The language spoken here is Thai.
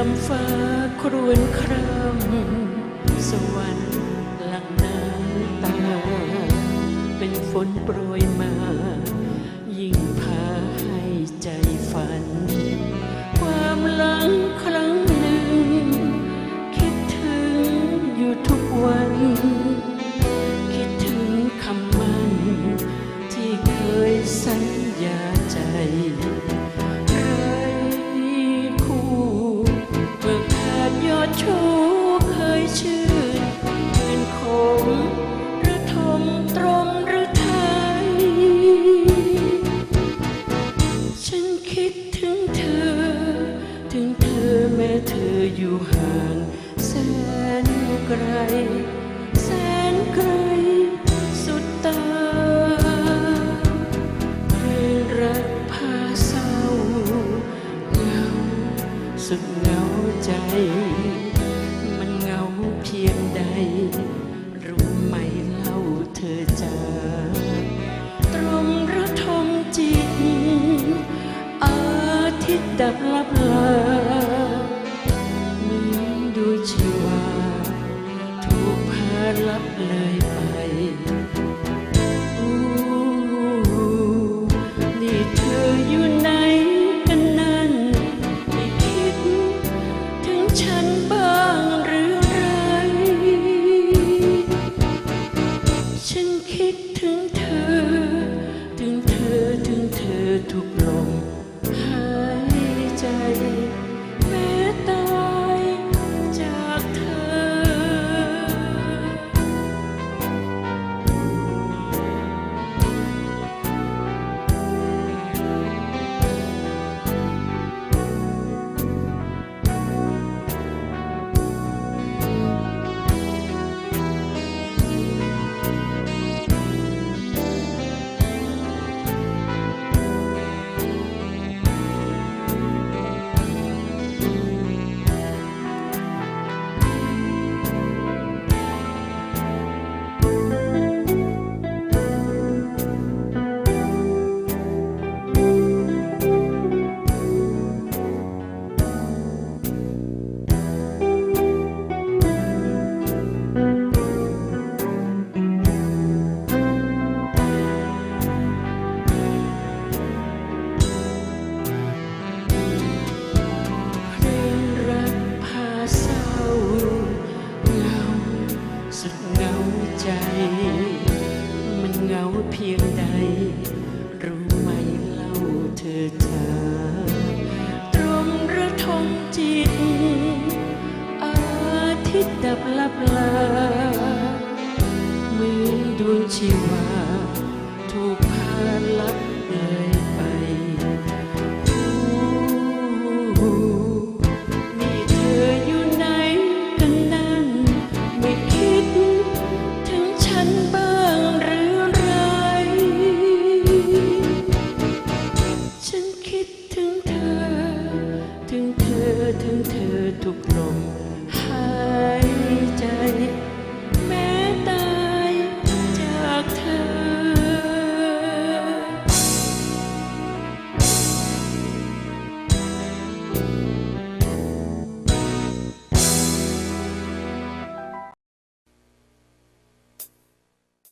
ามฟ้าครวญครำสวรรค์หลังน้ำตา เป็นฝนโปรยมา ยิ่งพาให้ใจฝัน ความหลังครั้งหนึ่ง คิดถึงอยู่ทุกวัน ชูเคยชื่นชื่นคมหรือทมตรมหรือไทย ฉันคิดถึงเธอ ถึงเธอแม้เธออยู่ห่างแสนไกล แสนไกลสุดตาเพลงรักพาเศร้าเหงาสุดเหงา ใจ มันเหงาเพียงใด รู้ไหมเล่าเธอจาตรมระทมจิต อาทิตย์ดับลับลา ฉันบ้า สุดเหงาใจ มันเหงาเพียงใด รู้ไหมเล่าเธอจาตรมระทมจิต อาทิตย์ดับลับลาเหมือนดวงชีว took long